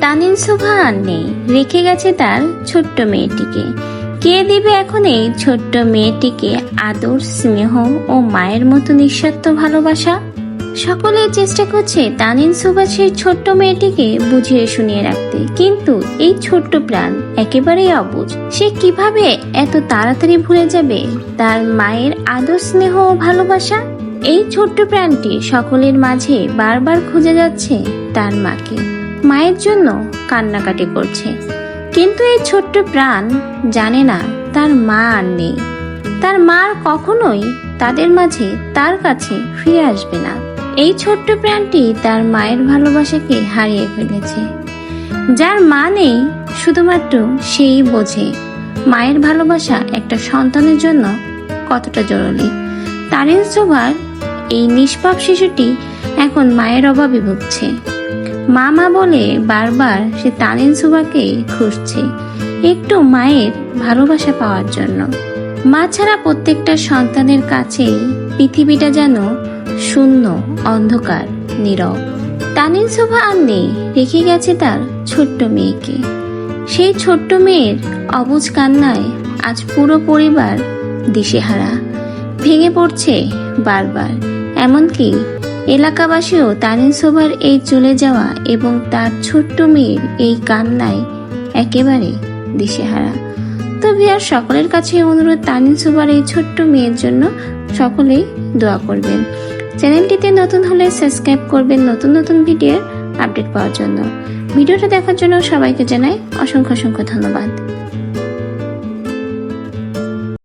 তানিন শোভা আর নেই। রেখে গেছে তার ছোট্ট মেয়েটিকে। কে দিবে এখন এই ছোট্ট মেয়েটিকে আদর, স্নেহ ও মায়ের মতো নিঃস্বার্থ ভালোবাসা? সকলে চেষ্টা করছে তানিন সুভা সেই ছোট্ট মেয়েটিকে বুঝিয়ে শুনিয়ে রাখতে। কিন্তু এই ছোট্ট প্রাণ একেবারেই অবুঝ। সে কীভাবে এত তাড়াতাড়ি ভুলে যাবে তার মায়ের আদর, স্নেহ ও ভালোবাসা? এই ছোট্ট প্রাণটি সকলের মাঝে বারবার খুঁজে যাচ্ছে তার মাকে। মায়ের জন্য কান্নাকাটি করছে। কিন্তু এই ছোট্ট প্রাণ জানে না তার মা আর নেই। তার মা কখনোই তাদের মাঝে তার কাছে ফিরে আসবে না। এই ছোট্ট প্রাণটি তার মায়ের ভালোবাসাকে হারিয়ে ফেলেছে। যার মা নেই শুধুমাত্র সেই বোঝে মায়ের ভালোবাসা একটা সন্তানের জন্য কতটা জরুরি। তারিন সোভার এই নিষ্পাপ শিশুটি এখন মায়ের অভাবে ভুগছে। মা মা বলে বারবার সে তানিন সুবাকে খুঁজছে একটু মায়ের ভালোবাসা পাওয়ার জন্য। মা ছাড়া প্রত্যেকটা সন্তানের কাছে পৃথিবীটা যেন শূন্য, অন্ধকার, নীরব। তানিন শোভা আর নেই, রেখে গেছে তার ছোট্ট মেয়েকে। সেই ছোট্ট মেয়ের অবুজ কান্নায় আজ পুরো পরিবার দিশেহারা। ভেঙে পড়ছে বারবার, এমনকি এলাকাবাসীও তানিন শোভার এই চলে যাওয়া এবং তার ছোট্ট মেয়ের এই কান্নায় একেবারে দিশেহারা। তো ভিয়ার, সকলের কাছে অনুরোধ তানিন শোভার এই ছোট্ট মেয়ের জন্য সকলেই দোয়া করবেন। চ্যানেলটিতে নতুন হলে সাবস্ক্রাইব করবেন নতুন নতুন ভিডিওর আপডেট পাওয়ার জন্য। ভিডিওটা দেখার জন্য সবাইকে জানাই অসংখ্য অসংখ্য ধন্যবাদ।